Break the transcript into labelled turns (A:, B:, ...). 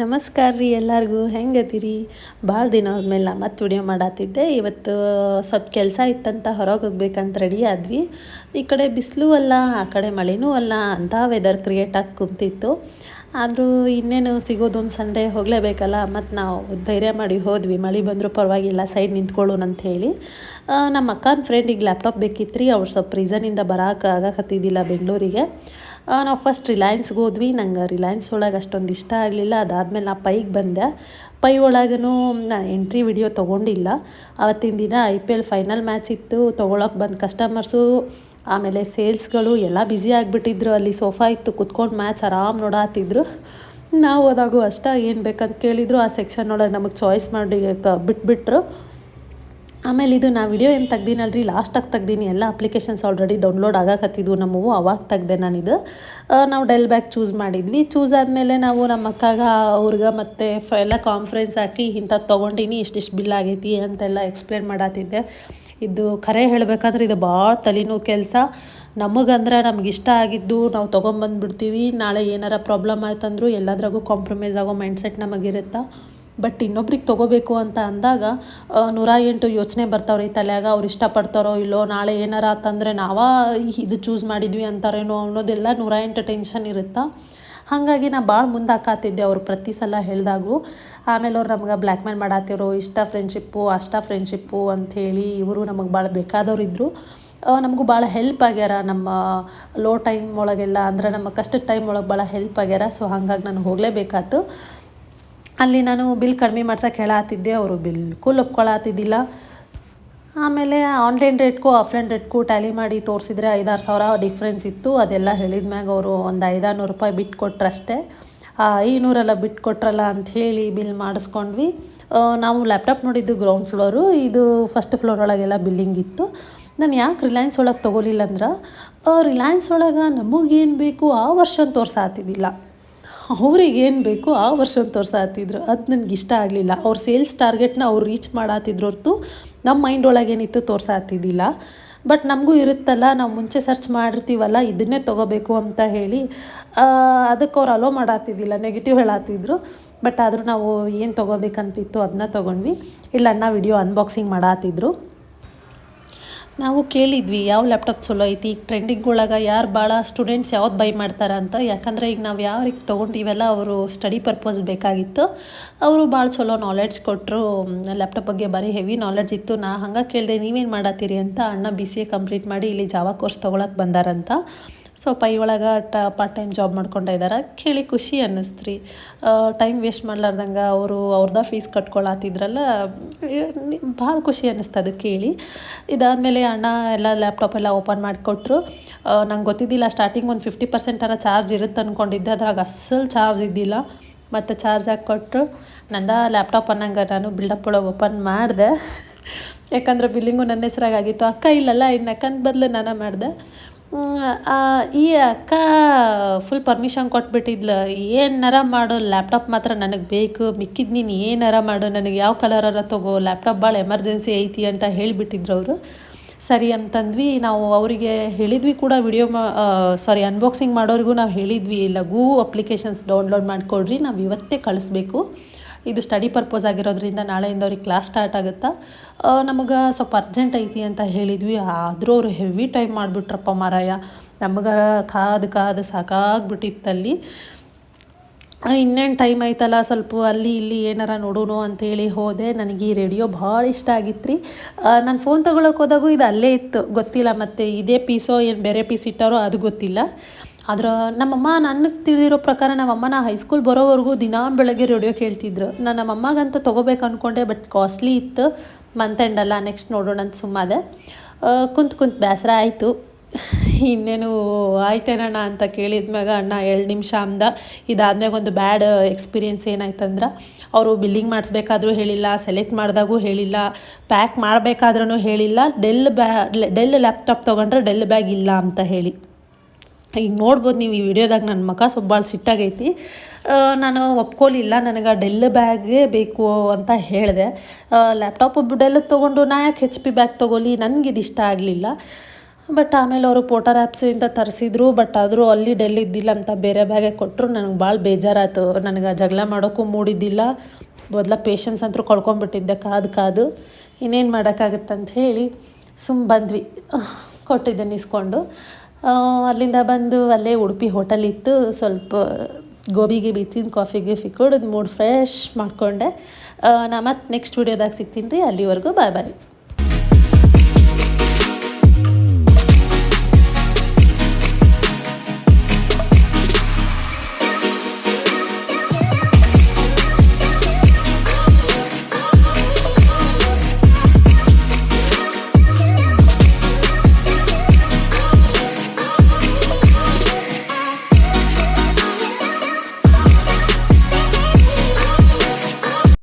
A: ನಮಸ್ಕಾರ ರೀ ಎಲ್ಲರಿಗೂ, ಹೆಂಗದಿರಿ? ಭಾಳ ದಿನ ಆದ್ಮೇಲೆ ಮತ್ತೆ ವಿಡಿಯೋ ಮಾಡತ್ತಿದ್ದೆ ಇವತ್ತು ಸ್ವಲ್ಪ ಕೆಲಸ ಇತ್ತಂತ ಹೊರಗೆ ಹೋಗ್ಬೇಕಂತ ರೆಡಿ ಆದ್ವಿ. ಈ ಕಡೆ ಬಿಸಿಲು ಅಲ್ಲ, ಆ ಕಡೆ ಮಳೆನೂ ಅಲ್ಲ, ಅಂತ ವೆದರ್ ಕ್ರಿಯೇಟ್ ಆಗಿ ಕುಂತಿತ್ತು. ಆದರೂ ಇನ್ನೇನು ಸಿಗೋದೊಂದು ಸಂಡೇ ಹೋಗಲೇಬೇಕಲ್ಲ ಮತ್ತು ನಾವು ಧೈರ್ಯ ಮಾಡಿ ಹೋದ್ವಿ. ಮಳೆ ಬಂದರೂ ಪರವಾಗಿಲ್ಲ ಸೈಡ್ ನಿಂತ್ಕೊಳ್ಳೋಣ ಅಂತ ಹೇಳಿ. ನಮ್ಮ ಅಕ್ಕನ ಫ್ರೆಂಡಿಗೆ ಲ್ಯಾಪ್ಟಾಪ್ ಬೇಕಿತ್ತು ರೀ ಅವ್ರು ಸ್ವಲ್ಪ ರೀಸನಿಂದ ಬರೋಕೆ ಆಗಕತ್ತಿದ್ದಿಲ್ಲ ಬೆಂಗಳೂರಿಗೆ. ನಾವು ಫಸ್ಟ್ ರಿಲಯನ್ಸ್ಗೆ ಹೋದ್ವಿ. ನಂಗೆ ರಿಲಯನ್ಸ್ ಒಳಗೆ ಅಷ್ಟೊಂದು ಇಷ್ಟ ಆಗಲಿಲ್ಲ. ಅದಾದಮೇಲೆ ನಾ ಪೈಗೆ ಬಂದೆ. ಪೈ ಒಳಗೂ ನಾನು ಎಂಟ್ರಿ ವಿಡಿಯೋ ತೊಗೊಂಡಿಲ್ಲ. ಅವತ್ತಿನ ದಿನ I P L final match ಇತ್ತು. ತೊಗೊಳಕ್ಕೆ ಬಂದು ಕಸ್ಟಮರ್ಸು ಆಮೇಲೆ ಸೇಲ್ಸ್ಗಳು ಎಲ್ಲ ಬ್ಯುಸಿ ಆಗಿಬಿಟ್ಟಿದ್ರು. ಅಲ್ಲಿ ಸೋಫಾ ಇತ್ತು. ಕುತ್ಕೊಂಡು ಮ್ಯಾಚ್ ಆರಾಮ್ ನೋಡಾತಿದ್ರು. ನಾವು ಹೋದಾಗೂ ಅಷ್ಟ ಏನು ಬೇಕಂತ ಕೇಳಿದ್ರು. ಆ ಸೆಕ್ಷನ್ ಒಳಗೆ ನಮಗೆ ಚಾಯ್ಸ್ ಮಾಡಿ ಬಿಟ್ಬಿಟ್ರು. ಆಮೇಲೆ ಇದು ನಾ ವಿಡಿಯೋ ಏನು ತೆಗ್ದಿನಲ್ರಿ? ಲಾಸ್ಟಾಗಿ ತೆಗ್ದೀನಿ, ಎಲ್ಲ ಅಪ್ಲಿಕೇಶನ್ಸ್ ಆಲ್ರೆಡಿ ಡೌನ್ಲೋಡ್ ಆಗಾಕತ್ತಿದ್ವು. ನಮ್ಮವು ಅವಾಗ ತೆಗ್ದೆ ಇದು ನಾವು ಡೆಲ್ ಬ್ಯಾಗ್ ಚೂಸ್ ಮಾಡಿದ್ವಿ. ಚೂಸ್ ಆದಮೇಲೆ ನಾವು ನಮ್ಮ ಅಕ್ಕಾಗ, ಅವ್ರಿಗೆ ಮತ್ತು ಫ ಎಲ್ಲ ಕಾನ್ಫರೆನ್ಸ್ ಹಾಕಿ ಇಂಥದ್ದು ತೊಗೊಂಡಿನಿ, ಇಷ್ಟಿಷ್ಟು ಬಿಲ್ ಆಗೈತಿ ಅಂತೆಲ್ಲ ಎಕ್ಸ್ಪ್ಲೇನ್ ಮಾಡತ್ತಿದ್ದೆ ಇದು ಖರೆ ಹೇಳಬೇಕಂದ್ರೆ ಇದು ಭಾಳ ತಲೆನೋವು ಕೆಲಸ. ನಮಗಂದ್ರೆ ನಮ್ಗೆ ಇಷ್ಟ ಆಗಿದ್ದು ನಾವು ತೊಗೊಂಬಂದ್ಬಿಡ್ತೀವಿ. ನಾಳೆ ಏನಾರ ಪ್ರಾಬ್ಲಮ್ ಆಯ್ತಂದ್ರೂ ಎಲ್ಲದ್ರಾಗೂ ಕಾಂಪ್ರಮೈಸ್ ಆಗೋ ಮೈಂಡ್ಸೆಟ್ ನಮಗಿರುತ್ತೆ? ಬಟ್ ಇನ್ನೊಬ್ರಿಗೆ ತೊಗೋಬೇಕು ಅಂತ ಅಂದಾಗ ನೂರ ಎಂಟು ಯೋಚನೆ ಬರ್ತಾವ್ರಿ ತಲೆಯಾಗ, ಅವ್ರು ಇಷ್ಟಪಡ್ತಾರೋ ಇಲ್ಲೋ, ನಾಳೆ ಏನಾರ ಆತಂದರೆ ನಾವ ಇದು ಚೂಸ್ ಮಾಡಿದ್ವಿ ಅಂತಾರೇನೋ ಅನ್ನೋದೆಲ್ಲ ನೂರ ಎಂಟು ಟೆನ್ಷನ್ ಇರುತ್ತೆ? ಹಾಗಾಗಿ ನಾ ಭಾಳ ಮುಂದೆ ಹಾಕಾತಿದ್ದೆ ಅವ್ರು ಪ್ರತಿ ಸಲ ಹೇಳಿದಾಗೂ ಆಮೇಲೆ ಅವ್ರು ನಮ್ಗೆ ಬ್ಲ್ಯಾಕ್ ಮೇಲ್ ಮಾಡತ್ತಿರೋ ಇಷ್ಟ ಫ್ರೆಂಡ್ಶಿಪ್ಪು ಅಷ್ಟ ಫ್ರೆಂಡ್ಶಿಪ್ಪು ಅಂಥೇಳಿ ಇವರು ನಮಗೆ ಭಾಳ ಬೇಕಾದವ್ರು ಇದ್ದರು ನಮಗೂ ಭಾಳ ಹೆಲ್ಪ್ ಆಗ್ಯಾರ ನಮ್ಮ ಲೋ ಟೈಮ್ ಒಳಗೆಲ್ಲ, ಅಂದ್ರೆ ನಮ್ಮ ಕಷ್ಟದ ಟೈಮ್ ಒಳಗೆ ಭಾಳ ಹೆಲ್ಪ್ ಆಗ್ಯಾರ ಸೊ ಹಾಗಾಗಿ ನಾನು ಹೋಗಲೇಬೇಕಾತು. ಅಲ್ಲಿ ನಾನು ಬಿಲ್ ಕಡಿಮೆ ಮಾಡ್ಸೋಕೆ ಹೇಳತ್ತಿದ್ದೆ ಅವರು ಬಿಲ್ಕುಲ್ ಒಪ್ಕೊಳ್ಳಾತಿದ್ದಿಲ್ಲ ಆಮೇಲೆ ಆನ್ಲೈನ್ ರೇಟ್ಗೂ ಆಫ್ಲೈನ್ ರೇಟ್ಗೂ ಟ್ಯಾಲಿ ಮಾಡಿ ತೋರಿಸಿದ್ರೆ ಐದಾರು ಸಾವಿರ ಡಿಫ್ರೆನ್ಸ್ ಇತ್ತು. ಅದೆಲ್ಲ ಹೇಳಿದ ಮ್ಯಾಗ ಅವರು ಒಂದು ಐದಾರು ರೂಪಾಯಿ ಬಿಟ್ಟು ಕೊಟ್ರಷ್ಟೇ. ಐನೂರೆಲ್ಲ ಬಿಟ್ಟು ಕೊಟ್ರಲ್ಲ ಅಂಥೇಳಿ ಬಿಲ್ ಮಾಡಿಸ್ಕೊಂಡ್ವಿ. ನಾವು ಲ್ಯಾಪ್ಟಾಪ್ ನೋಡಿದ್ದು ಗ್ರೌಂಡ್ ಫ್ಲೋರು ಇದು ಫಸ್ಟ್ ಫ್ಲೋರ್ ಒಳಗೆಲ್ಲ ಬಿಲ್ಡಿಂಗ್ ಇತ್ತು. ನಾನು ಯಾಕೆ ರಿಲಯನ್ಸ್ ಒಳಗೆ ತೊಗೊಲಿಲ್ಲ ಅಂದ್ರೆ ರಿಲಯನ್ಸ್ ಒಳಗೆ ನಮಗೇನು ಬೇಕು ಆ ವರ್ಷನ್ ತೋರ್ಸಾತಿದ್ದಿಲ್ಲ. ಅವ್ರಿಗೆ ಏನು ಬೇಕು ಆ ವರ್ಷ ತೋರ್ಸಾತಿದ್ರು. ಅದು ನನಗೆ ಇಷ್ಟ ಆಗಲಿಲ್ಲ. ಅವ್ರ ಸೇಲ್ಸ್ ಟಾರ್ಗೆಟ್ನ ಅವ್ರು ರೀಚ್ ಮಾಡಾತಿದ್ರು ಹೊರತು ನಮ್ಮ ಮೈಂಡ್ ಒಳಗೆ ಏನಿತ್ತು ತೋರ್ಸಾತಿದ್ದಿಲ್ಲ. ಬಟ್ ನಮಗೂ ಇರುತ್ತಲ್ಲ, ನಾವು ಮುಂಚೆ ಸರ್ಚ್ ಮಾಡಿರ್ತೀವಲ್ಲ, ಇದನ್ನೇ ತೊಗೋಬೇಕು ಅಂತ ಹೇಳಿ ಅದಕ್ಕೆ ಅವ್ರು ಅಲೋ ಮಾಡಾತಿದ್ದಿಲ್ಲ. ನೆಗೆಟಿವ್ ಹೇಳಾತಿದ್ರು. ಬಟ್ ಆದರೂ ನಾವು ಏನು ತೊಗೋಬೇಕಂತಿತ್ತು ಅದನ್ನ ತೊಗೊಂಡ್ವಿ. ಇಲ್ಲ ಅಣ್ಣ ವಿಡಿಯೋ ಅನ್ಬಾಕ್ಸಿಂಗ್ ಮಾಡತ್ತಿದ್ರು ನಾವು ಕೇಳಿದ್ವಿ, ಯಾವ ಲ್ಯಾಪ್ಟಾಪ್ ಚಲೋ ಐತಿ? ಈಗ ಟ್ರೆಂಡಿಂಗ್ ಒಳಗೆ ಯಾರು ಭಾಳ ಸ್ಟೂಡೆಂಟ್ಸ್ ಯಾವ್ದು ಬೈ ಮಾಡ್ತಾರೆ ಅಂತ? ಯಾಕಂದರೆ ಈಗ ನಾವು ಯಾರಿಗೆ ರೀತಿ ತೊಗೊಂಡಿವೆಲ್ಲ ಅವರು ಸ್ಟಡಿ ಪರ್ಪಸ್ ಬೇಕಾಗಿತ್ತು. ಅವರು ಭಾಳ ಚಲೋ ನಾಲೆಡ್ಜ್ ಕೊಟ್ಟರು ಲ್ಯಾಪ್ಟಾಪ್ ಬಗ್ಗೆ ಭಾರಿ ಹೆವಿ ನಾಲೆಡ್ಜ್ ಇತ್ತು. ನಾ ಹಂಗೆ ಕೇಳಿದೆ, ನೀವೇನು ಮಾಡತ್ತೀರಿ ಅಂತ ಅಣ್ಣ ಬಿ ಸಿ ಎ ಕಂಪ್ಲೀಟ್ ಮಾಡಿ ಇಲ್ಲಿ ಜಾವಾ ಕೋರ್ಸ್ ತೊಗೊಳಕ್ಕೆ ಬಂದಾರಂತ. ಸೊ ಪೈ ಒಳಗೆ ಟ ಪಾರ್ಟ್ ಟೈಮ್ ಜಾಬ್ ಮಾಡ್ಕೊಂಡ ಇದ್ದಾರೆ ಕೇಳಿ ಖುಷಿ ಅನ್ನಿಸ್ತ್ರಿ. ಟೈಮ್ ವೇಸ್ಟ್ ಮಾಡ್ಲಾರ್ದಂಗೆ ಅವರು ಅವ್ರದ ಫೀಸ್ ಕಟ್ಕೊಳತ್ತಿದ್ರಲ್ಲ ಭಾಳ ಖುಷಿ ಅನ್ನಿಸ್ತು ಅದು ಕೇಳಿ. ಇದಾದಮೇಲೆ ಅಣ್ಣ ಎಲ್ಲ ಲ್ಯಾಪ್ಟಾಪ್ ಎಲ್ಲ ಓಪನ್ ಮಾಡಿಕೊಟ್ರು. ನಂಗೆ ಗೊತ್ತಿದ್ದಿಲ್ಲ ಸ್ಟಾರ್ಟಿಂಗ್ ಒಂದು ಫಿಫ್ಟಿ ಪರ್ಸೆಂಟ್ ಥರ ಚಾರ್ಜ್ ಇರುತ್ತೆ ಅಂದ್ಕೊಂಡಿದ್ದೆ ಅದ್ರಾಗ ಅಸಲ್ ಚಾರ್ಜ್ ಇದ್ದಿಲ್ಲ. ಮತ್ತು ಚಾರ್ಜ್ ಹಾಕಿ ಕೊಟ್ಟರು ನಂದ ಲ್ಯಾಪ್ಟಾಪ್ ಅನ್ನಂಗೆ ನಾನು ಬಿಲ್ಡಪ್ ಒಳಗೆ ಓಪನ್ ಮಾಡಿದೆ. ಯಾಕಂದ್ರೆ ಬಿಲ್ಲಿಂಗು ನನ್ನ ಹೆಸ್ರಾಗಿತ್ತು ಅಕ್ಕ ಇಲ್ಲಲ್ಲ, ಇನ್ನು ಅಕ್ಕನ ಬದಲು ನಾನು ಮಾಡಿದೆ. ಈ ಅಕ್ಕ ಫುಲ್ ಪರ್ಮಿಷನ್ ಕೊಟ್ಬಿಟ್ಟಿದ್ಲು. ಏನಾರ ಮಾಡು ಲ್ಯಾಪ್ಟಾಪ್ ಮಾತ್ರ ನನಗೆ ಬೇಕು. ಮಿಕ್ಕಿದ್ದು ನೀನು ಏನಾರ ಮಾಡು, ನನಗೆ ಯಾವ ಕಲರರ ತಗೋ ಲ್ಯಾಪ್ಟಾಪ್ ಭಾಳ ಎಮರ್ಜೆನ್ಸಿ ಐತಿ ಅಂತ ಹೇಳಿಬಿಟ್ಟಿದ್ರು ಅವರು. ಸರಿ ಅಂತಂದ್ವಿ, ನಾವು ಅವರಿಗೆ ಹೇಳಿದ್ವಿ ಕೂಡ ವಿಡಿಯೋ ಸಾರಿ ಅನ್ಬಾಕ್ಸಿಂಗ್ ಮಾಡೋರಿಗೂ ನಾವು ಹೇಳಿದ್ವಿ, ಲಘು ಅಪ್ಲಿಕೇಶನ್ಸ್ ಡೌನ್ಲೋಡ್ ಮಾಡಿಕೊಡ್ರಿ, ನಾವು ಇವತ್ತೇ ಕಳಿಸ್ಬೇಕು. ಇದು ಸ್ಟಡಿ ಪರ್ಪಸ್ ಆಗಿರೋದ್ರಿಂದ ನಾಳೆಯಿಂದ ಅವ್ರಿಗೆ ಕ್ಲಾಸ್ ಸ್ಟಾರ್ಟ್ ಆಗುತ್ತಾ? ನಮಗೆ ಸ್ವಲ್ಪ ಅರ್ಜೆಂಟ್ ಐತಿ ಅಂತ ಹೇಳಿದ್ವಿ. ಆದರೂ ಅವರು ಹೆವಿ ಟೈಮ್ ಮಾಡಿಬಿಟ್ರಪ್ಪ ಮಾರಾಯ. ನಮಗೆ ಕಾದು ಕಾದು ಸಾಕಾಗ್ಬಿಟ್ಟಿತ್ತಲ್ಲಿ. ಇನ್ನೇನು ಟೈಮ್ ಐತಲ್ಲ ಸ್ವಲ್ಪ ಅಲ್ಲಿ ಇಲ್ಲಿ ಏನಾರ ನೋಡೋಣ ಅಂತೇಳಿ ಹೋದೆ. ನನಗೆ ಈ ರೇಡಿಯೋ ಭಾಳ ಇಷ್ಟ ಆಗಿತ್ತು ರೀ ನಾನು ಫೋನ್ ತೊಗೊಳಕ್ಕೆ ಹೋದಾಗೂ ಇದು ಅಲ್ಲೇ ಇತ್ತು. ಗೊತ್ತಿಲ್ಲ ಮತ್ತು ಇದೇ ಪೀಸೋ ಏನು ಬೇರೆ ಪೀಸ್ ಇಟ್ಟಾರೋ ಅದು ಗೊತ್ತಿಲ್ಲ. ಆದ್ರೆ ನಮ್ಮಮ್ಮ ನನಗೆ ತಿಳಿದಿರೋ ಪ್ರಕಾರ ನಮ್ಮಮ್ಮ ನಾ ಹೈಸ್ಕೂಲ್ ಬರೋವರೆಗೂ ದಿನಾ ಬೆಳಗ್ಗೆ ರೇಡಿಯೋ ಕೇಳ್ತಿದ್ರು. ನಾನು ನಮ್ಮಮ್ಮಗಂತ ತೊಗೋಬೇಕು ಅಂದ್ಕೊಂಡೆ ಬಟ್ ಕಾಸ್ಟ್ಲಿ ಇತ್ತು. ಮಂತ್ ಎಂಡ್ ಅಲ್ಲ ನೆಕ್ಸ್ಟ್ ನೋಡೋಣ ಅಂತ ಸುಮ್ಮದೆ. ಕುಂತ್ ಕುಂತ್ ಬೇಸರ ಆಯಿತು. ಇನ್ನೇನು ಆಯ್ತೇನಣ್ಣ ಅಂತ ಕೇಳಿದ್ಮ್ಯಾಗ ಅಣ್ಣ ಎರಡು ನಿಮಿಷ ಅಂದ. ಇದಾದ್ಮ್ಯಾಗ ಒಂದು ಬ್ಯಾಡ್ ಎಕ್ಸ್ಪೀರಿಯೆನ್ಸ್ ಏನಾಯ್ತಂದ್ರೆ, ಅವರು ಬಿಲ್ಲಿಂಗ್ ಮಾಡಿಸ್ಬೇಕಾದ್ರೂ ಹೇಳಿಲ್ಲ ಸೆಲೆಕ್ಟ್ ಮಾಡಿದಾಗೂ ಹೇಳಿಲ್ಲ ಪ್ಯಾಕ್ ಮಾಡಬೇಕಾದ್ರೂ ಹೇಳಿಲ್ಲ. ಡೆಲ್ ಬ್ಯಾ ಡೆಲ್ ಲ್ಯಾಪ್ಟಾಪ್ ತೊಗೊಂಡ್ರೆ ಡೆಲ್ ಬ್ಯಾಗ್ ಇಲ್ಲ ಅಂತ ಹೇಳಿ. ಈಗ ನೋಡ್ಬೋದು ನೀವು ಈ ವಿಡಿಯೋದಾಗ ನನ್ನ ಮಗ ಸ್ವಲ್ಪ ಭಾಳ ಸಿಟ್ಟಾಗೈತಿ. ನಾನು ಒಪ್ಕೊಳ್ಳಿಲ್ಲ ನನಗೆ ಡೆಲ್ ಬ್ಯಾಗೇ ಬೇಕು ಅಂತ ಹೇಳಿದೆ. ಲ್ಯಾಪ್ಟಾಪ್ ಡೆಲ್ ತೊಗೊಂಡು ನಾ ಯಾಕೆ ಹೆಚ್ ಪಿ ಬ್ಯಾಗ್ ನನಗೆ ಇದು ಇಷ್ಟ ಆಗಲಿಲ್ಲ. ಬಟ್ ಆಮೇಲೆ ಅವರು ಪೋಟರ್ ಆ್ಯಪ್ಸಿಂದ ತರಿಸಿದ್ರು ಬಟ್ ಆದರೂ ಅಲ್ಲಿ ಡೆಲ್ ಇದ್ದಿಲ್ಲ ಅಂತ ಬೇರೆ ಬ್ಯಾಗೆ ಕೊಟ್ಟರು ನನಗೆ ಭಾಳ ಬೇಜಾರಾಯ್ತು. ನನಗೆ ಜಗಳ ಮಾಡೋಕ್ಕೂ ಮೂಡಿದ್ದಿಲ್ಲ. ಮೊದಲ ಪೇಷನ್ಸ್ ಅಂತೂ ಕಳ್ಕೊಂಬಿಟ್ಟಿದ್ದೆ ಕಾದು ಕಾದು. ಇನ್ನೇನು ಮಾಡೋಕ್ಕಾಗತ್ತಂತ ಹೇಳಿ ಸುಮ್ಮ ಬಂದ್ವಿ. ಕೊಟ್ಟಿದ್ದೆ ಇಸ್ಕೊಂಡು ಆ, ಅಲ್ಲಿಂದ ಬಂದು ಅಲ್ಲೇ ಉಡುಪಿ ಹೋಟೆಲ್ ಇತ್ತು. ಸ್ವಲ್ಪ ಗೋಬಿಗೆ ಬಿತ್ತಿನ ಕಾಫಿ ಗೀಫಿ ಮೂಡ್ ಫ್ರೆಶ್ ಮಾಡಿಕೊಂಡೆ. ನಾ ಮತ್ತೆ ನೆಕ್ಸ್ಟ್ ವೀಡಿಯೋದಾಗ ಸಿಗ್ತೀನಿ ರೀ. ಅಲ್ಲಿವರೆಗೂ ಬಾಯ್ ಬಾಯ್